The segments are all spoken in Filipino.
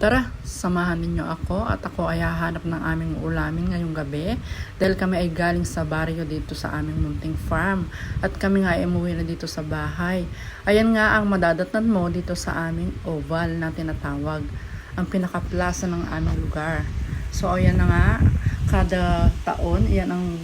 Tara, samahan ninyo ako at ako ay hahanap ng aming ulamin ngayong gabi dahil kami ay galing sa baryo dito sa aming munting farm at kami nga ay umuwi na dito sa bahay. Ayan nga ang madadatnan mo dito sa aming oval na tinatawag, ang pinaka-plaza ng aming lugar. So ayan na nga, kada taon, yan ang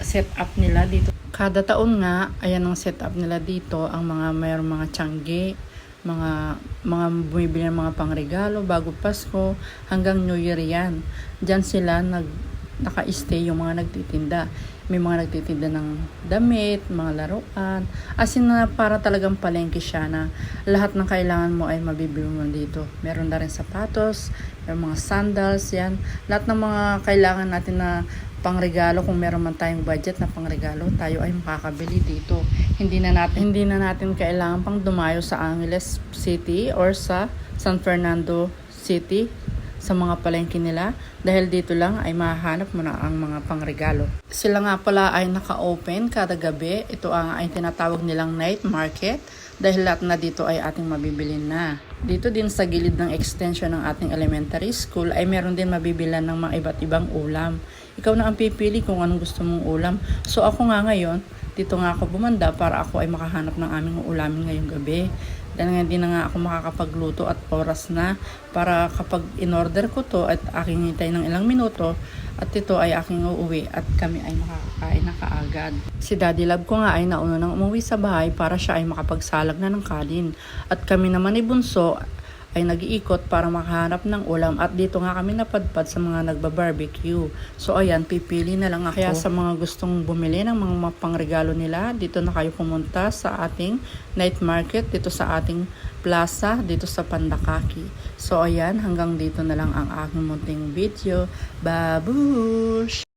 setup nila dito. Kada taon nga, ayan ang setup nila dito, ang mga mayroong mga tiyangge, mga mga bumibili ng mga pangregalo bago Pasko hanggang New Year yan. Diyan sila nag naka-stay yung mga nagtitinda. May mga nagtitinda ng damit, mga laruan. As in na para talagang palengke siya na lahat ng kailangan mo ay mabibili mo dito. Meron na rin sapatos, may mga sandals, yan. Lahat ng mga kailangan natin na pangregalo kung meron man tayong budget na pangregalo, tayo ay makakabili dito. Hindi na natin hindi na natin kailangan pang dumayo sa Angeles City or sa San Fernando City sa mga palengke nila dahil dito lang ay mahanap mo na ang mga pangregalo. Sila nga pala ay naka-open kada gabi. Ito ang ay tinatawag nilang night market dahil lahat na dito ay ating mabibili na. Dito din sa gilid ng extension ng ating elementary school ay meron din mabibilan ng mga iba't ibang ulam. Ikaw na ang pipili kung anong gusto mong ulam. So ako nga ngayon, dito nga ako bumanda para ako ay makahanap ng aming ulamin ngayong gabi. Dahil nga hindi na nga ako makakapagluto at oras na para kapag in-order ko to at aking hintay ng ilang minuto at ito ay aking uuwi at kami ay makakakain na kaagad. Si Daddy Love ko nga ay nauna nang umuwi sa bahay para siya ay makapagsalag na ng kanin. At kami naman ni Bunso ay nag-iikot para makahanap ng ulam at dito nga kami napadpad sa mga nagba-barbecue. So ayan, pipili na lang ako. Kaya sa mga gustong bumili ng mga pangregalo nila, dito na kayo pumunta sa ating night market, dito sa ating plaza, dito sa Pandakaki. So ayan, hanggang dito na lang ang aking munting video. Babush!